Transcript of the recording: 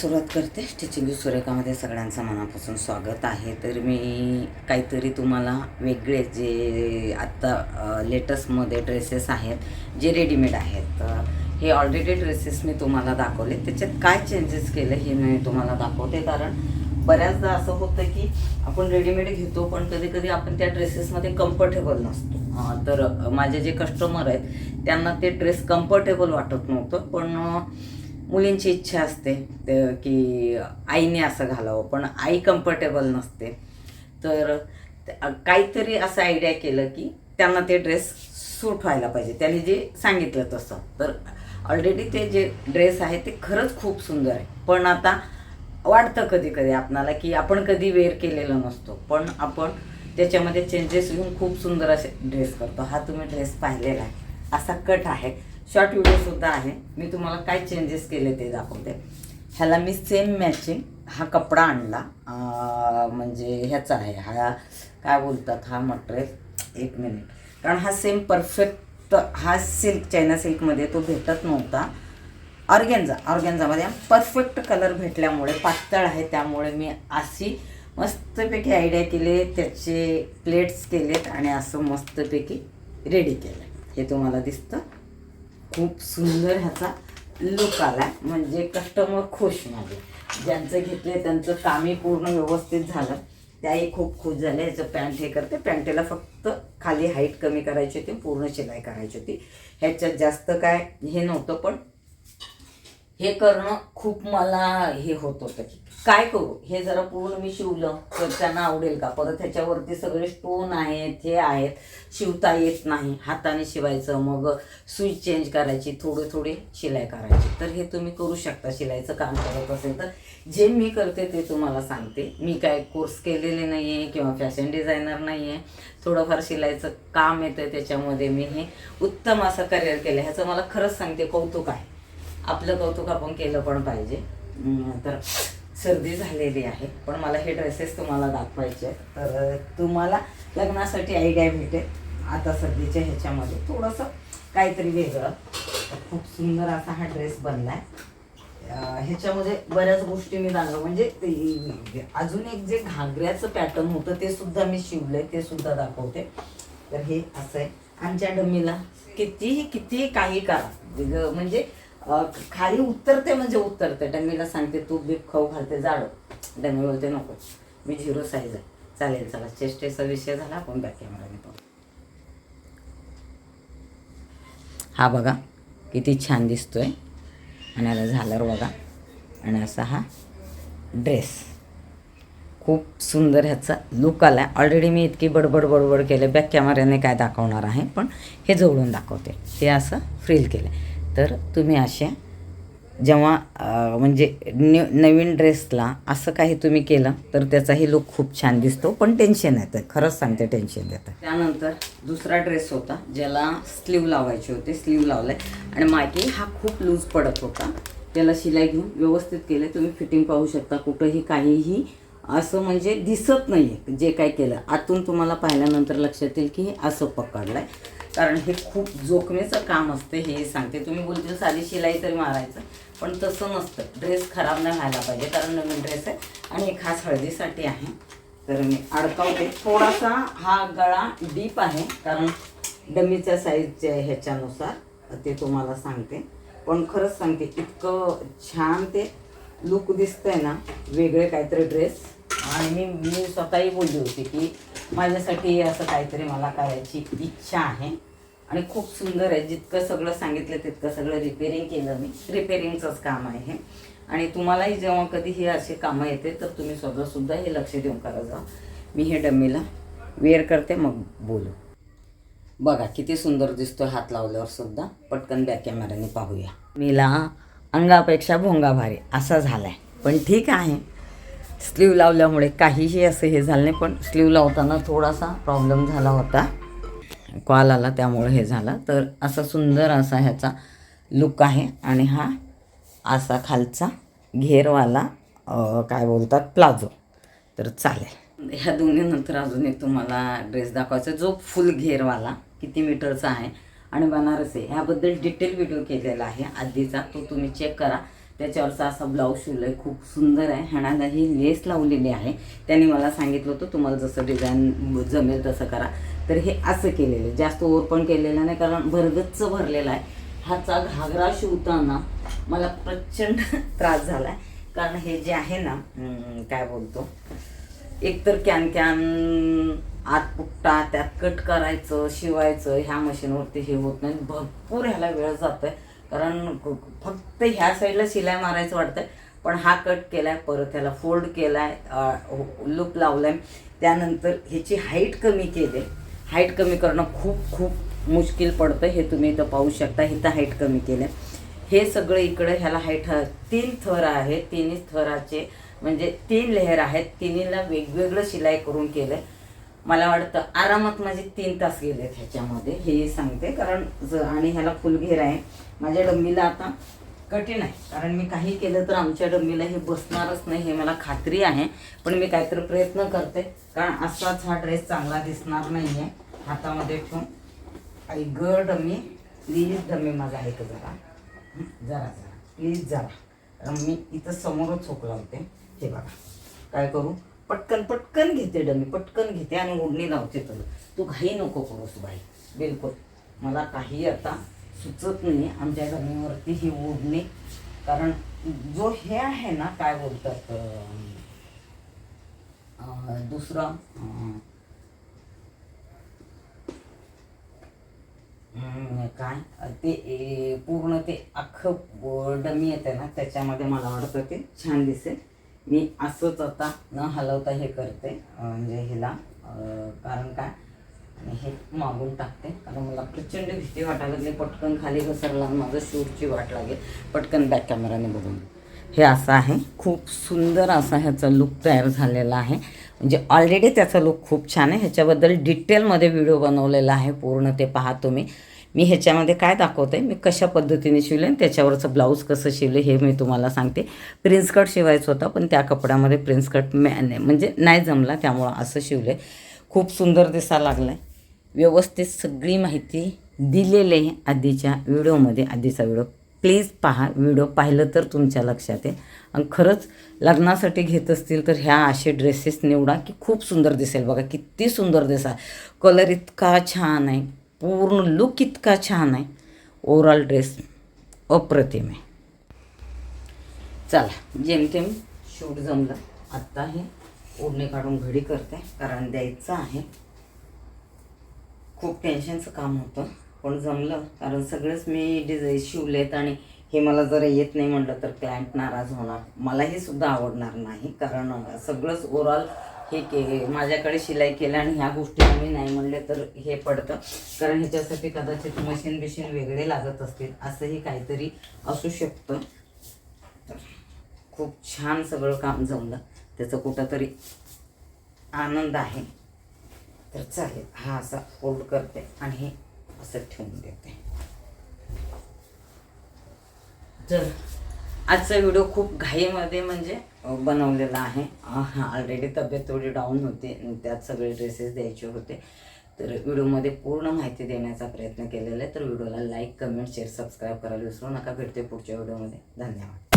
सुरुवात करते. स्टिचिंग सुरेखामध्ये सगळ्यांचं मनापासून स्वागत आहे. तर मी काहीतरी तुम्हाला वेगळे जे आत्ता लेटेस्टमध्ये ड्रेसेस आहेत जे रेडीमेड आहेत हे ऑलरेडी ड्रेसेस मी तुम्हाला दाखवले. त्याच्यात काय चेंजेस केले हे मी तुम्हाला दाखवते. कारण बऱ्याचदा असं होतं की आपण रेडीमेड घेतो पण कधी कधी आपण त्या ड्रेसेसमध्ये कम्फर्टेबल नसतो. तर माझे जे कस्टमर आहेत त्यांना ते ड्रेस कम्फर्टेबल वाटत नव्हतं. पण मुलींची इच्छा असते की आईने असं घालावं पण आई कम्फर्टेबल नसते. तर काहीतरी असं आयडिया केलं की त्यांना ते ड्रेस सूट व्हायला पाहिजे. त्याने जे सांगितलं तसं. तर ऑलरेडी ते जे ड्रेस आहे ते खरंच खूप सुंदर आहे. पण आता वाटतं कधी कधी आपणाला की आपण कधी वेअर केलेलं नसतो. पण आपण त्याच्यामध्ये चेंजेस घेऊन खूप सुंदर असे ड्रेस करतो. हा तुम्ही ड्रेस पाहिलेला आहे. असा कट आहे. शॉर्ट व्हिडिओसुद्धा आहे. मी तुम्हाला काय चेंजेस केले ते दाखवते. ह्याला मी सेम मॅचिंग हा कपडा आणला. म्हणजे ह्याचा आहे. हा काय बोलतात? हा मटेरियल एक मिनिट कारण हा सेम परफेक्ट हा सिल्क चायना सिल्कमध्ये तो भेटत नव्हता. ऑर्गेन्झा ऑर्गेन्झामध्ये परफेक्ट कलर भेटल्यामुळे पातळ आहे त्यामुळे मी अशी मस्तपैकी आयडिया केले त्याचे प्लेट्स केलेत आणि असं मस्तपैकी रेडी केलं हे तुम्हाला दिसतं. खूप सुंदर ह्याचा लुक आला म्हणजे कस्टमर खुश माझे ज्यांचं घेतले त्यांचं कामही पूर्ण व्यवस्थित झालं. त्याही खूप खुश झाले. ह्याचं पॅन्ट हे करते. पॅन्टेला फक्त खाली हाईट कमी करायची होती. पूर्ण शिलाई करायची होती. ह्याच्यात जास्त काय हे नव्हतं पण हे करणं खूप मला हे होत होतं की. काय करू? हे जरा पूर्ण मी शिवलं. तर त्यांना आवडेल का? परत ह्याच्यावरती सगळे स्टोन आहेत हे आहेत. शिवता येत नाही. हाताने शिवायचं. मग सुई चेंज करायची. थोडी थोडी शिलाई करायची. तर हे तुम्ही करू शकता. शिलाईचं काम करत असेल तर. जे मी करते ते तुम्हाला सांगते. मी काय कोर्स केलेले नाही आहे किंवा फॅशन डिझायनर नाही आहे थोडंफार शिलाईचं काम येतं त्याच्यामध्ये. मी हे उत्तम असं करिअर केलं ह्याचं मला खरंच सांगते कौतुक आहे. आपलं कौतुक आपण केलं पण पाहिजे. तर सर्दी झालेली आहे. पण मला हे ड्रेसेस तुम्हाला दाखवायचे आहेत. तर तुम्हाला लग्नासाठी आयडिया भेटेल आता सर्दीच्या ह्याच्यामध्ये थोडंसं काहीतरी वेगळं. खूप सुंदर असा हा ड्रेस बनला आहे ह्याच्यामध्ये बऱ्याच गोष्टी मी दाखव म्हणजे ते- अजून एक जे घागऱ्याचं पॅटर्न होतं ते सुद्धा मी शिवलंय ते सुद्धा दाखवते. तर हे असं आहे. आमच्या डमीला कितीही कितीही काही करा. म्हणजे खाली उतरते म्हणजे उतरते. डमीला सांगते तू बीप खाऊ घालते जाड डमी बोलते नको. मी झिरो साईज आहे. चालेल चला. चेष्टेचा विषय झाला. आपण बॅक कॅमेरा घेतो हा बघा किती छान दिसतोय. आणि आता झालर बघा. आणि असा हा ड्रेस खूप सुंदर ह्याचा लुक आला आहे ऑलरेडी मी इतकी बडबड बडबड केलं. बॅक कॅमेऱ्याने काय दाखवणार आहे पण हे जवळून दाखवते. हे असं फ्रील केलं आहे तर तुम्ही अशा जेव्हा म्हणजे न्यू नवीन ड्रेसला असं काही तुम्ही केलं तर त्याचाही लुक खूप छान दिसतो पण टेन्शन येतं. खरंच सांगते टेन्शन येतं. त्यानंतर दुसरा ड्रेस होता ज्याला स्लीव लावायचे होते स्लीव लावलाय. आणि मागे हा खूप लूज पडत होता. त्याला शिलाई घेऊन व्यवस्थित केले तुम्ही फिटिंग पाहू शकता कुठंही काहीही असं म्हणजे दिसत नाही आहे जे काय केलं आतून तुम्हाला पाहिल्यानंतर लक्षात येईल की हे असं पकडलं आहे कारण हे खूप जोखमीचं काम असतं हे सांगते. तुम्ही बोलते साधी शिलाई तरी मारायचं. पण तसं नसतं. ड्रेस खराब नाही व्हायला पाहिजे कारण नवीन ड्रेस आहे आणि हे खास हळदीसाठी आहे. तर मी अडकावते. थोडासा हा गळा डीप आहे कारण डमीच्या साईजच्या ह्याच्यानुसार ते तुम्हाला सांगते. पण खरंच सांगते इतकं छान ते लुक दिसतंय ना वेगळे काहीतरी ड्रेस आणि मी मी स्वतःही बोलली होती की माझ्यासाठी असं काहीतरी मला करायची इच्छा आहे. आणि खूप सुंदर आहे. जितकं सगळं सांगितलं तितकं सगळं रिपेरिंग केलं मी. रिपेरिंगचंच काम आहे. हे आणि तुम्हालाही जेव्हा कधी हे असे कामं येते तर तुम्ही स्वतःसुद्धा हे लक्ष देऊन करा जा. मी हे डमीला वेअर करते मग बोलू. बघा किती सुंदर दिसतो हात लावल्यावर सुद्धा. पटकन बॅक कॅमेऱ्याने पाहूया. मीला अंगापेक्षा भोंगा भारी असा झालाय. पण ठीक आहे. स्लीव लावल्यामुळे काहीही असं हे झालं नाही पण स्लीव लावताना थोडासा प्रॉब्लेम झाला होता. कॉल आला त्यामुळे हे झालं. तर असा सुंदर असा ह्याचा लुक आहे आणि हा असा खालचा घेरवाला काय बोलतात प्लाझो. तर चालेल. ह्या दोन्हीनंतर अजून एक तुम्हाला ड्रेस दाखवायचा जो फुल घेरवाला किती मीटरचा आहे. आणि बनारसी ह्याबद्दल डिटेल व्हिडिओ केलेला आहे. आधीचा तो तुम्ही चेक करा. त्याच्यावरचा असा ब्लाऊज शिवला आहे खूप सुंदर आहे. ह्याला ही लेस लावलेली आहे. त्याने मला सांगितलं होतं तुम्हाला जसं डिझाईन जमेल तसं करा. तर हे असं केलेलं आहे. जास्त ओर पण केलेलं नाही कारण भरगच्च भरलेला आहे. ह्याचा घागरा शिवताना मला प्रचंड त्रास झाला आहे कारण हे जे आहे ना काय बोलतो? एकतर कॅन कॅन आत पुट्टा त्यात कट करायचं शिवायचं ह्या मशीनवरती हे होत नाही. भरपूर ह्याला वेळ जातोय. कारण फक्त ह्या साईडला शिलाई मारायचं वाटतंय पण हा कट केलाय परत ह्याला फोल्ड केलाय लूप लावलाय. त्यानंतर ह्याची हाईट कमी केली. हाईट कमी करणं खूप खूप मुश्किल पडतं हे तुम्ही इथं पाहू शकता इथं हाईट कमी केलं. हे सगळं इकडं ह्याला हाईट तीन थर आहे तिन्ही थराचे म्हणजे तीन लेहर आहेत तिन्हीला वेगवेगळं शिलाई करून केलं आहे मला वाटतं आरामात माझे तीन तास गेले ह्याच्यामध्ये हे सांगते. कारण ज- आणि ह्याला फुलघेर आहे. माझ्या डम्मीला आता कठीण आहे. कारण मी काही केलं तर आमच्या डम्मीला हे बसणारच नाही हे मला खात्री आहे. पण मी काहीतरी प्रयत्न करते. कारण असाच हा ड्रेस चांगला दिसणार नाही आहे हातामध्ये ठेवून. आई ग डम्मी प्लीज डमी माझा ऐक जरा. जरा जरा. प्लीज जरा. मी इथं समोरच चोक लावते हे बघा. काय करू? पटकन पटकन घेते डमी पटकन घेते आणि ओढणी लावते तुला. तू घाई नको करूस बाई बिलकुल. मला काही आता सुचत नाही आमच्या जमिनीवरती ही ओढणी. कारण जो हे आहे ना काय बोलतात दुसरा काय ते ए, पूर्ण ते अख्खं डमी येते ना त्याच्यामध्ये मला वाटतं ते छान दिसेल. मी असंच आता न हलवता हे करते म्हणजे हिला कारण काय आणि हे मागून टाकते. कारण मला प्रचंड भीती वाटायला लागली. पटकन खाली घसरला माझं शूटची वाट लागेल. पटकन बॅक कॅमेराने बघून. हे असं आहे. खूप सुंदर असा ह्याचा लुक तयार झालेला आहे. म्हणजे ऑलरेडी त्याचा लुक खूप छान आहे. ह्याच्याबद्दल डिटेलमध्ये व्हिडिओ बनवलेला आहे. पूर्ण ते पहा तुम्ही. मी ह्याच्यामध्ये काय दाखवते मी कशा पद्धतीने शिवले आणि त्याच्यावरचं ब्लाऊज कसं शिवले हे मी तुम्हाला सांगते. प्रिन्स कट शिवायचं होतं पण त्या कपड्यामध्ये प्रिन्स कट मॅ म्हणजे नाही जमला त्यामुळं असं शिवले खूप सुंदर दिसायला लागलं आहे व्यवस्थित सगळी माहिती दिलेले आहे आधीच्या व्हिडिओमध्ये. आधीचा व्हिडिओ प्लीज पहा. व्हिडिओ पाहिलं तर तुमच्या लक्षात आहे आणि खरंच लग्नासाठी घेत असतील तर ह्या असे ड्रेसेस निवडा की खूप सुंदर दिसेल. बघा किती सुंदर दिसा. कलर इतका छान आहे. पूर्ण लुक इतका छान आहे. ओवरऑल ड्रेस अप्रतिम आहे. चला जेमतेम शूट जमलं. आत्ता हे ओढणे काढून घडी करते कारण द्यायचं आहे. खूप टेन्शनचं काम होतं पण जमलं कारण सगळंच मी डिझाईन शिवलेत आणि हे मला जर येत नाही म्हटलं तर क्लायंट नाराज होणार. मलाही सुद्धा आवडणार नाही कारण सगळंच ओवरऑल हे के माझ्याकडे शिलाई केलं आणि ह्या गोष्टी तुम्ही नाही म्हणले तर हे पडतं. कारण ह्याच्यासाठी कदाचित मशीन बिशीन वेगळे लागत असतील असंही काहीतरी असू शकतं. खूप छान सगळं काम जमलं. त्याचं कुठंतरी आनंद आहे. तर चालेल हा असा फोल्ड करते आणि हे असं ठेवून देते. तर आजचा व्हिडिओ खूप घाईमध्ये म्हणजे बनवलेला आहे. ऑलरेडी तब्येत थोडी डाऊन होती त्यात सगळे ड्रेसेस द्यायचे होते. तर व्हिडिओमध्ये पूर्ण माहिती देण्याचा प्रयत्न केलेला आहे. तर व्हिडिओला लाईक कमेंट शेअर सबस्क्राईब करायला विसरू नका. भेटते पुढच्या व्हिडिओमध्ये. धन्यवाद.